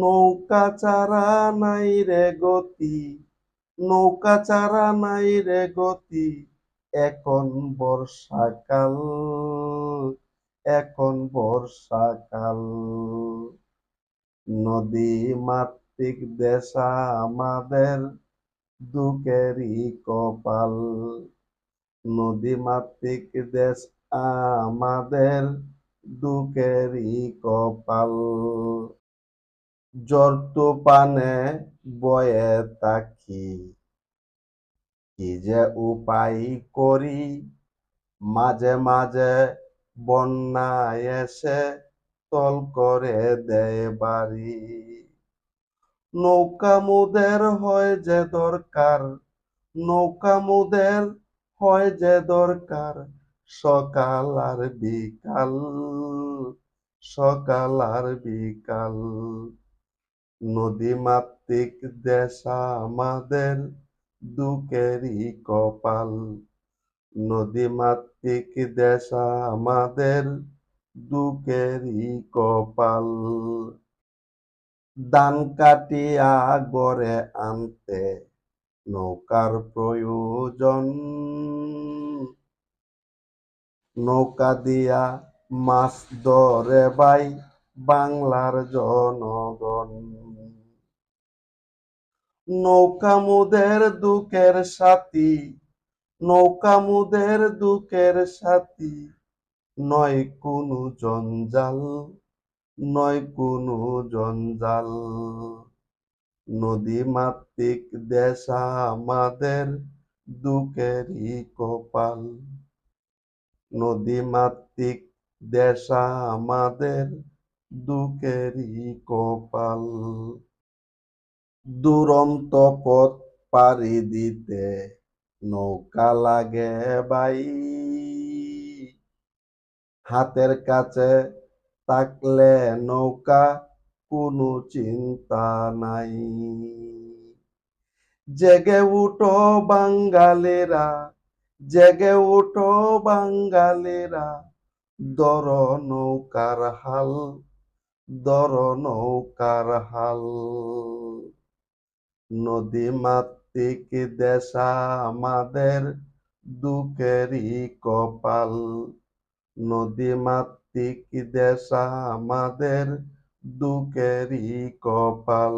নৌকা চারা নাই রে গতি, নৌকা চারা নাই রে গতি। এখন বর্ষাকাল এখন বর্ষাকাল। নদী মাতৃক দেশ আমাদের দুঃখেরই কপাল। নদী মাতৃক দেশ আমাদের দুঃখেরই কপাল। জর্তু পানে বয়ে তাকি, কি যে উপায় করি? মাঝে মাঝে বন্যায় এসে তল করে দেয় বাড়ি। নৌকা মুদের হয় যে দরকার, নৌকা মুদের হয় যে দরকার, সকাল আর বিকাল, সকাল আর বিকাল। নদী মাতৃক দেশ আমাদের দুঃখেরই কপাল। নদী মাতৃক দেশ আমাদের দুঃখেরই কপাল। ধান কাটিয়া গড়ে আনতে নৌকার প্রয়োজন। নৌকা দিয়া মাছ ধরে বাই বাংলার জনগণ। নৌকা মুদের দুঃখের সাথী, নৌকা মুদের দুঃখের সাথী। নয় কোনো জঞ্জাল, নয় কোনো জঞ্জাল। নদী মাতৃক দেশ আমাদের দুঃখেরই কপাল। নদী মাতৃক দেশ আমাদের দুঃখেরই কপাল। দুরন্ত পথ পাড়ি দিতে নৌকা লাগে বাই হাতের কাছে থাকলে নৌকা, কোনো চিন্তা নাই। জেগে উঠো বাঙালিরা, জেগে উঠো বাঙালিরা দর নৌকার হাল দর নৌকার হাল। নদী মাতৃক দেশা আমাদের দুঃখেরই কপাল। নদী মাতৃক দেশা আমাদের দুঃখেরই কপাল।